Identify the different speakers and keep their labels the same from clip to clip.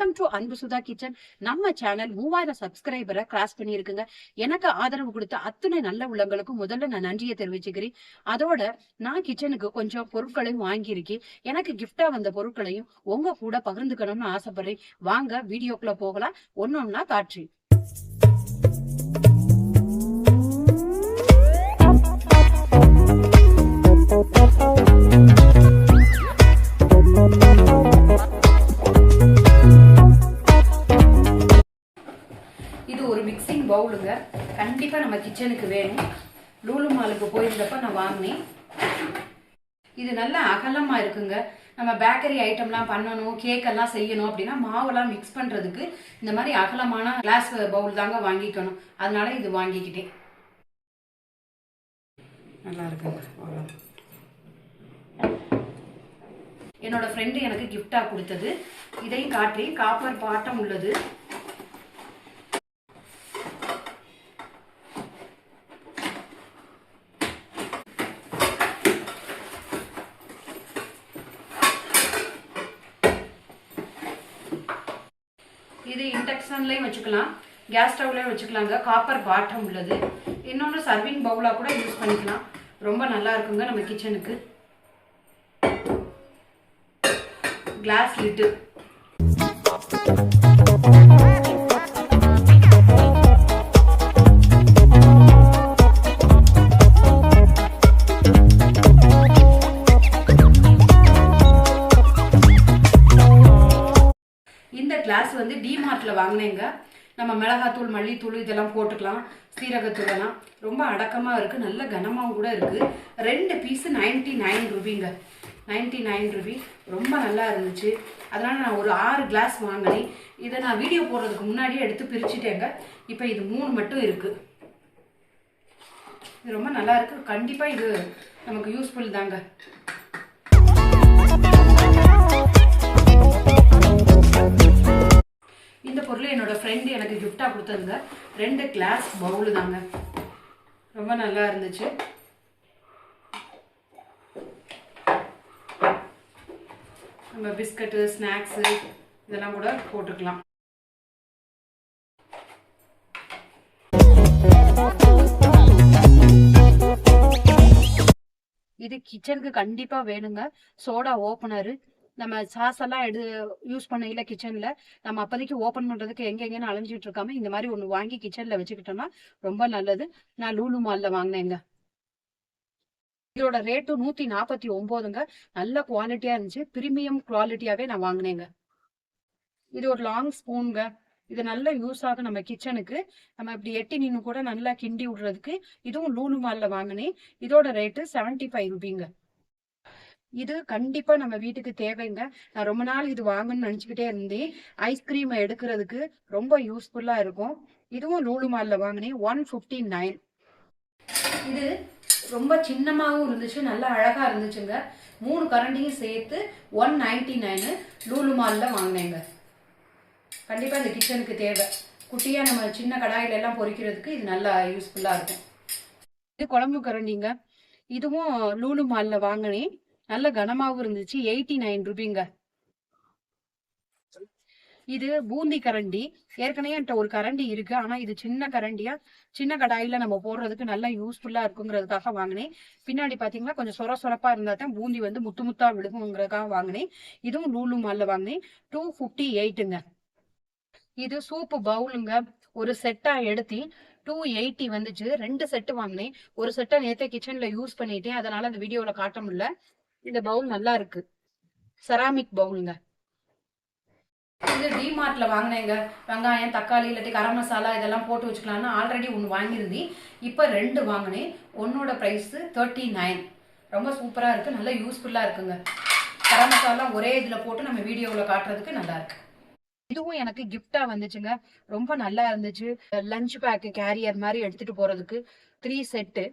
Speaker 1: Welcome to அன்பு Sudha kitchen நம்ம channel மூவாயிரம் சப்ஸ்கிரைபரை கிராஸ் பண்ணியிருக்குங்க. எனக்கு ஆதரவு கொடுத்த அத்தனை நல்ல உள்ளங்களுக்கும் முதல்ல நான் நன்றியை தெரிவிச்சுக்கிறேன். அதோட நான் கிச்சனுக்கு கொஞ்சம் பொருட்களையும் வாங்கியிருக்கேன். எனக்கு கிஃப்டா வந்த பொருட்களையும் உங்க கூட பகிர்ந்துக்கணும்னு ஆசைப்படுறேன். வாங்க வீடியோக்குள்ள போகலாம். ஒன்னொன்னா காட்சி. கிச்சனுக்கு வேணும். லூலு மாலுக்கு போயிருந்தப்ப நான் வாங்கினேன். இது நல்லா அகலமா இருக்குங்க. நம்ம பேக்கரி ஐட்டம்லாம் பண்ணணும் கேக்கெல்லாம் செய்யணும் அப்படின்னா மாவெல்லாம் மிக்ஸ் பண்ணுறதுக்கு இந்த மாதிரி அகலமான கிளாஸ் பவுல் தாங்க வாங்கிக்கணும். அதனால இது வாங்கிக்கிட்டேன். நல்லா இருக்குங்க. அவ்வளோ. என்னோட ஃப்ரெண்டு எனக்கு கிஃப்டாக கொடுத்தது. இதையும் காட்டி காப்பர் பாட்டம் உள்ளது. இது வச்சுக்கலாம் கேஸ் ஸ்டவ்லேயும் வச்சுக்கலாங்க. காப்பர் பாட்டம் உள்ளது. இன்னொன்று சர்விங் பவுலாக கூட யூஸ் பண்ணிக்கலாம். ரொம்ப நல்லா இருக்குங்க நம்ம கிச்சனுக்கு கிளாஸ் லிட்டு கிளாஸ் வந்து டிமார்ட்ல வாங்கினேங்க. நம்ம மிளகாத்தூள் மல்லித்தூள் இதெல்லாம் போட்டுக்கலாம். சீரகத்தூள் எல்லாம். ரொம்ப அடக்கமாக இருக்குது நல்ல கனமாகவும் கூட இருக்குது ரெண்டு piece ninety nine ருபீங்க. Ninety nine rupee. ரொம்ப நல்லா இருந்துச்சு. அதனால் நான் ஒரு ஆறு கிளாஸ் வாங்கினேன். இதை நான் வீடியோ போடுறதுக்கு முன்னாடியே எடுத்து பிரிச்சுட்டேங்க. இப்போ இது மூணு மட்டும் இருக்குது இது ரொம்ப நல்லா இருக்குது கண்டிப்பாக இது நமக்கு யூஸ்ஃபுல் தாங்க. பொருள் என்னோட ஃப்ரெண்டு எனக்கு கிஃப்டாக கொடுத்துருந்த ரெண்டு கிளாஸ் பவுலு தாங்க. ரொம்ப நல்லா இருந்துச்சு. நம்ம பிஸ்கட்டு ஸ்நாக்ஸு இதெல்லாம் கூட போட்டுக்கலாம். இது கிச்சனுக்கு கண்டிப்பாக வேணுங்க. சோடா ஓப்பனரு நம்ம சாஸ் எல்லாம் எடு யூஸ் பண்ணையில கிச்சன்ல நம்ம அப்போதைக்கு ஓப்பன் பண்றதுக்கு எங்க எங்கன்னு அலைஞ்சிட்டு இருக்காம இந்த மாதிரி ஒன்று வாங்கி கிச்சன்ல வச்சுக்கிட்டோம்னா ரொம்ப நல்லது. நான் லூலு மால்ல வாங்கினேங்க. இதோட ரேட்டு நூத்தி நாற்பத்தி ஒன்பதுங்க நல்ல குவாலிட்டியா இருந்துச்சு. பிரீமியம் குவாலிட்டியாவே நான் வாங்கினேங்க. இது ஒரு லாங் ஸ்பூனுங்க இது நல்ல யூஸ் ஆகும் நம்ம கிச்சனுக்கு நம்ம இப்படி எட்டி நின்று கூட நல்லா கிண்டி விடுறதுக்கு. இதுவும் லூலு மால்ல வாங்கினேன். இதோட ரேட்டு செவன்டி ஃபைவ் ருபீங்க இது கண்டிப்பா நம்ம வீட்டுக்கு தேவைங்க. நான் ரொம்ப நாள் இது வாங்கணும்னு நினச்சிக்கிட்டே இருந்தேன். ஐஸ்கிரீம் எடுக்கிறதுக்கு ரொம்ப யூஸ்ஃபுல்லா இருக்கும். இதுவும் லூலு மாலில் வாங்கினேன். ஒன் ஃபிஃப்டி நைன் இது ரொம்ப சின்னமாகவும் இருந்துச்சு. நல்லா அழகா இருந்துச்சுங்க. மூணு கரண்டியும் சேர்த்து ஒன் நைன்டி நைனு லூலு மாலில் வாங்கினேங்க. கண்டிப்பா இந்த கிச்சனுக்கு தேவை. குட்டியா நம்ம சின்ன கடாயில எல்லாம் பொரிக்கிறதுக்கு இது நல்லா யூஸ்ஃபுல்லா இருக்கும். இது குழம்பு கரண்டிங்க. இதுவும் லூலு மாலில் வாங்கினேன். நல்ல கனமாவும் இருந்துச்சு. எயிட்டி நைன் ருபீங்க. இது பூந்தி கரண்டி. ஏற்கனவே என்கிட்ட ஒரு கரண்டி இருக்கு. ஆனா இது சின்ன கரண்டியா? சின்ன கடாயில நம்ம போடுறதுக்கு நல்லா யூஸ்ஃபுல்லா இருக்குங்கிறதுக்காக வாங்கினேன். பின்னாடி பாத்தீங்கன்னா கொஞ்சம் சொர சொரப்பா இருந்தா தான் பூந்தி வந்து முத்து முத்தா விழுகுங்கிறதுக்காக வாங்கினேன். இதுவும் லூலு மால்ல வாங்கினேன். டூ ஃபிஃப்டி எயிட்டுங்க இது சூப்பு பவுலுங்க ஒரு செட்டா எடுத்து டூ எயிட்டி வந்துச்சு. ரெண்டு செட்டு வாங்கினேன். ஒரு செட்டை நேற்று கிச்சன்ல யூஸ் பண்ணிட்டேன். அதனால அந்த வீடியோவில் காட்ட முடியல. இந்த பவுல் நல்லா இருக்கு. செராமிக் பவுலுங்க இது டிமார்ட்ல வாங்கினேங்க. வெங்காயம் தக்காளி இல்லாட்டி கரம் மசாலா இதெல்லாம் போட்டு வச்சுக்கலாம்னு ஆல்ரெடி ஒன்று வாங்கியிருந்தேன். இப்போ ரெண்டு வாங்கினேன். ஒன்னோட ப்ரைஸ் தேர்ட்டி நைன் ரொம்ப சூப்பராக இருக்கு. நல்லா யூஸ்ஃபுல்லாக இருக்குங்க. கரம் மசாலா ஒரே இதில் போட்டு நம்ம வீடியோவில் காட்டுறதுக்கு நல்லா இருக்கு. இதுவும் எனக்கு கிஃப்டா வந்துச்சுங்க. ரொம்ப நல்லா இருந்துச்சு. லஞ்ச் பேக்கு கேரியர் மாதிரி எடுத்துட்டு போறதுக்கு த்ரீ செட்டு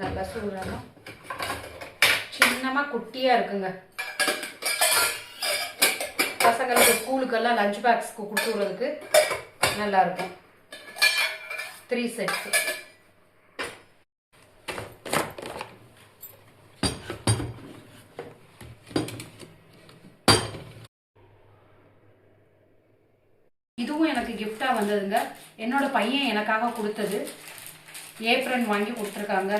Speaker 1: நல்லா சூழலாம் சின்னமா குட்டியா இருக்குங்க. பசங்களுக்கு ஸ்கூலுக்கெல்லாம் லஞ்ச் பேக்ஸ்க்கு கொடுத்து விடுறதுக்கு நல்லா இருக்கும். த்ரீ செட்ஸ் இதுவும் எனக்கு gift-ஆ வந்ததுங்க. என்னோட பையன் எனக்காக கொடுத்தது. ஏப்ரன் வாங்கி கொடுத்துருக்காங்க.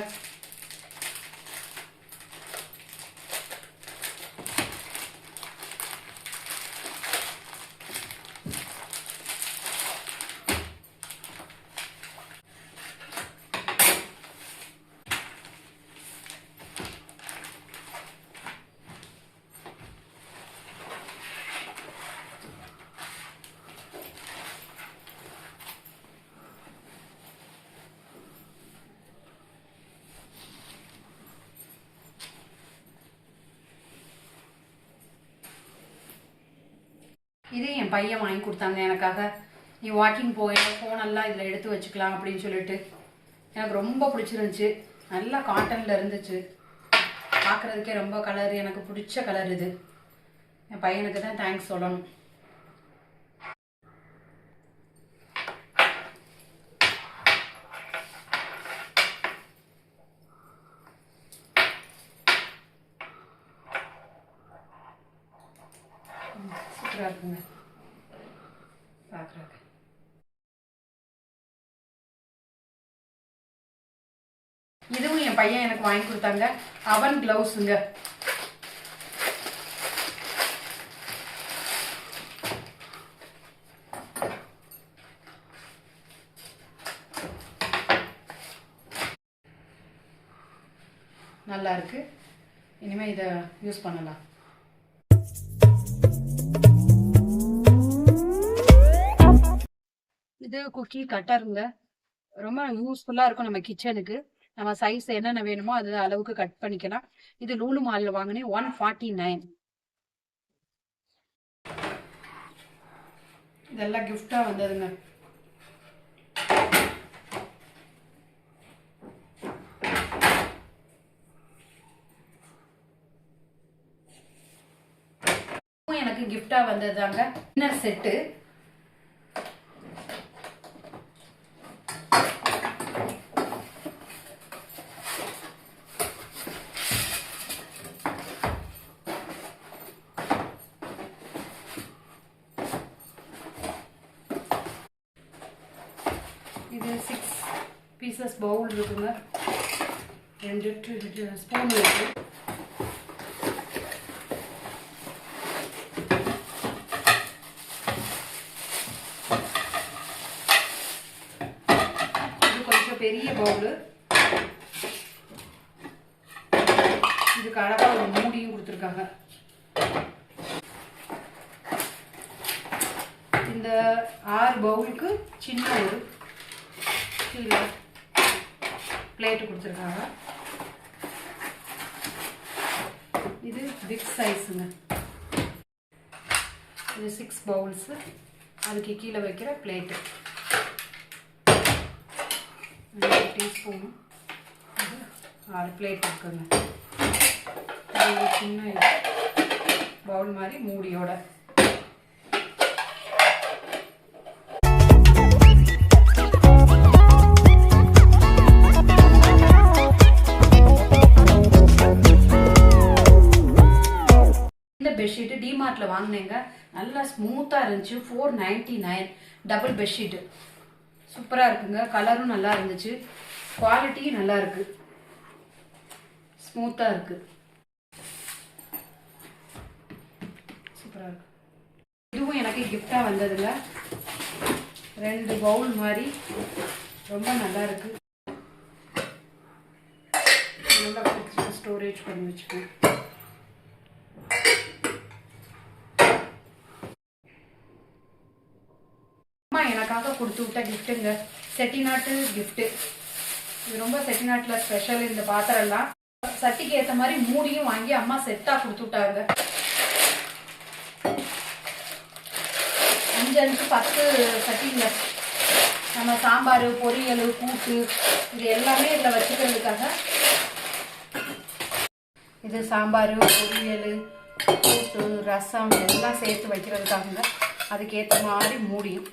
Speaker 1: இது என் பையன் வாங்கி கொடுத்தாங்க எனக்காக. நீ வாக்கிங் போய் ஃபோனெல்லாம் இதில் எடுத்து வச்சுக்கலாம் அப்படின்னு சொல்லிட்டு. எனக்கு ரொம்ப பிடிச்சிருந்துச்சு. நல்லா காட்டனில் இருந்துச்சு. பார்க்குறதுக்கே ரொம்ப கலர் எனக்கு பிடிச்ச கலர் இது. என் பையனுக்கு தான் தேங்க்ஸ் சொல்லணும். சூப்பராக இருக்குங்க இதுவும் என் பையன் எனக்கு வாங்கி கொடுத்தாங்க அவன் கிளவுஸுங்க நல்லா இருக்கு இனிமே இதை யூஸ் பண்ணலாம். இது குக்கி கட்டருங்க. ரொம்ப யூஸ்ஃபுல்லாக இருக்கும் நம்ம கிச்சனுக்கு நம்ம சைஸ் என்னென்ன வேணுமோ அது அளவுக்கு கட் பண்ணிக்கலாம். இது லூலு மாலில் வாங்கினேன் ஒன் ஃபார்ட்டி நைன் இதெல்லாம் கிஃப்டாக வந்ததுங்க. எனக்கு கிஃப்டாக வந்ததுதாங்க. இன்னர் செட்டு இது சிக்ஸ் பீசஸ் பவுல் இருக்குங்க. ரெண்டு ஸ்பூன் இருக்கு. இது கொஞ்சம் பெரிய பவுலு இதுக்கு அழகா ஒரு மூடியும் கொடுத்துருக்காங்க. இந்த ஆறு பவுலுக்கு சின்ன ஒரு கீழே பிளேட்டு கொடுத்துருக்காங்க. இது பிக் சைஸுங்க இது சிக்ஸ் பவுல்ஸு அதுக்கு கீழே வைக்கிற பிளேட்டு. டீஸ்பூன் ஆறு பிளேட் இருக்குங்க. சின்ன பவுல் மாதிரி மூடியோட. பெட்ஷீட்டு வாங்கினேங்க. நல்லா ஸ்மூத்தாக இருந்துச்சு. Four ninety nine double bedsheet சூப்பராக இருக்குங்க. கலரும் நல்லா இருந்துச்சு. குவாலிட்டியும் நல்லா இருக்கு. ஸ்மூத்தாக இருக்கு. சூப்பராக இருக்கு. இதுவும் எனக்கு கிஃப்டாக வந்ததில்ல ரெண்டு பவுல் மாதிரி. ரொம்ப நல்லா இருக்கு. நல்லா ஸ்டோரேஜ் பண்ணி வச்சுக்கேன் அம்மா எனக்காக கொடுத்து விட்ட கிஃப்ட்டுங்க செட்டிநாட்டு கிஃப்ட்டு இது ரொம்ப செட்டிநாட்டில் ஸ்பெஷல் இந்த பாத்திரம்லாம். சட்டிக்கு ஏற்ற மாதிரி மூடியும் வாங்கி அம்மா செட்டாக கொடுத்து விட்டாங்க. அஞ்சு அஞ்சு பத்து சட்டிங்க. நம்ம சாம்பார் பொரியல் கூட்டு இது எல்லாமே இதில் வச்சுக்கிறதுக்காக. இது சாம்பார் பொரியல் கூட்டு ரசம் எல்லாம் சேர்த்து வைக்கிறதுக்காக அதுக்கேற்ற மாதிரி மூடியும்.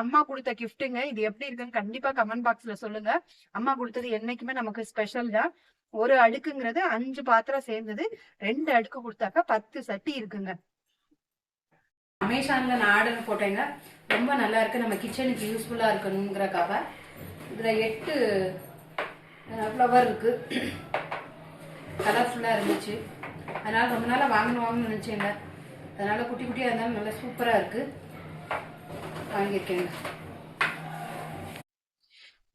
Speaker 1: அம்மா கொடுத்த கிஃப்ட்டுங்க இது எப்படி இருக்குன்னு கண்டிப்பா கமெண்ட் பாக்ஸ்ல சொல்லுங்க. அம்மா கொடுத்தது என்னைக்குமே நமக்கு ஸ்பெஷல் தான். ஒரு அடுக்குங்கிறது அஞ்சு பாத்திரம் சேர்ந்தது. ரெண்டு அடுக்கு கொடுத்தாக்கா பத்து சட்டி இருக்குங்க. அமேசான்ல நான் ஆர்டர் போட்டேங்க. ரொம்ப நல்லா இருக்கு. நம்ம கிச்சனுக்கு யூஸ்ஃபுல்லா இருக்கணுங்கிறக்காக இதுல எட்டு ஃப்ளவர் இருக்கு. கலர்ஃபுல்லா இருந்துச்சு. அதனால ரொம்ப நாளா வாங்கணும் வாங்கணும்னு நினைச்சேங்க. அதனால குட்டி குட்டியா இருந்தாலும் நல்லா சூப்பரா இருக்கு. வாங்கியிருக்கேங்க.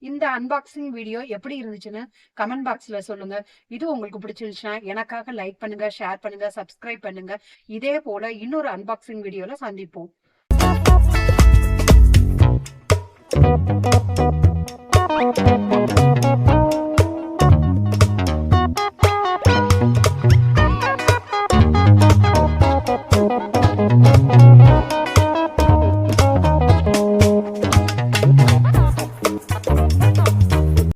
Speaker 1: இந்த அன்பாக்சிங் வீடியோ எப்படி இருந்துச்சுன்னு கமெண்ட் பாக்ஸ்ல சொல்லுங்க. இது உங்களுக்கு பிடிச்சிருந்துச்சுன்னா எனக்காக லைக் பண்ணுங்க ஷேர் பண்ணுங்க சப்ஸ்கிரைப் பண்ணுங்க. இதே போல இன்னொரு அன்பாக்சிங் வீடியோல சந்திப்போம்.